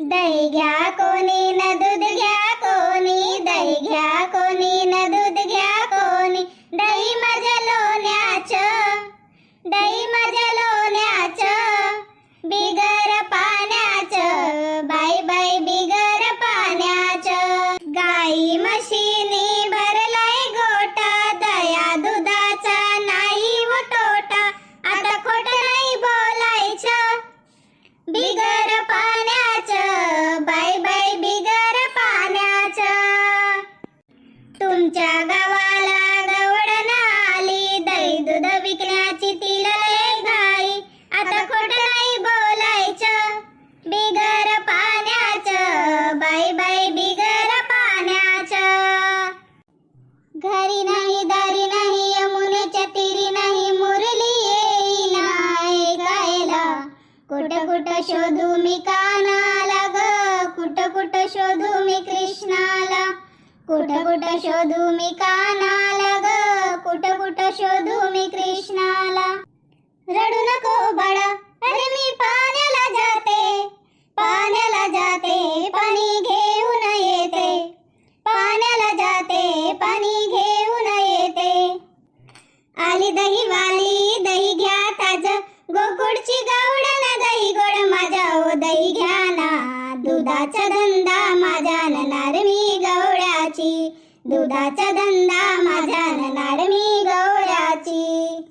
दही घ्या कोणी न दूध घ्या कोणी. दही घ्या कोणी न दूध घ्या कोणी. दही माझ्या लोण्याच दही माझ्या लोण्याच बिगर पाण्याच. बाई बाई बिगर पाण्याच. गाई म्हशीनी भरलाय गोटा दया दुधाचा नाही व तोटा. आता खोट नाही बोलायचं. बिगर पाण्या तुमच्या गावाला गवडण आली दही दूध विकण्याची तिला घाई. आता खोट नाही बोलायचं बिगर पाण्याचं. बाई बाई बिगर पाण्याचं. घरी नाही दारी नाही यमुनेच्या तिरी नाही मुरली येईल गायला कुठ कुठ शोधू मी कानाला ग कुठ कुठ शोधू मी कृष्णा. कुठं कुठं शोधू मी कानाला ग? कुठं कुठं शोधू मी कृष्णाला? रडू नको बाळा अरे मी पाण्याला जाते. पाण्याला जाते पाणी घेऊन येते. पाण्याला जाते पाणी घेऊन येते. आली दही वाली दही घ्या ताज. गोकुळची ना दही गोड माझ्या ओ दही घ्या. दुधाचा धंदा माझ्या ननाड मी गवळ्याची.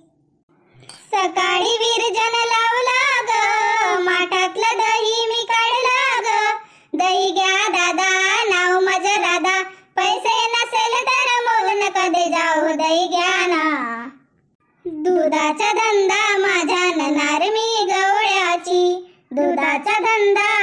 सकाळी विरजन लावला ग माठातलं दही मी काढला ग. दही घ्या दादा नाव माझ दादा पैसे नसेल तर मग नका दे जाऊ दही घ्या ना. दुधाचा धंदा माझ्या ननार मी गवळ्याची. दुधाचा धंदा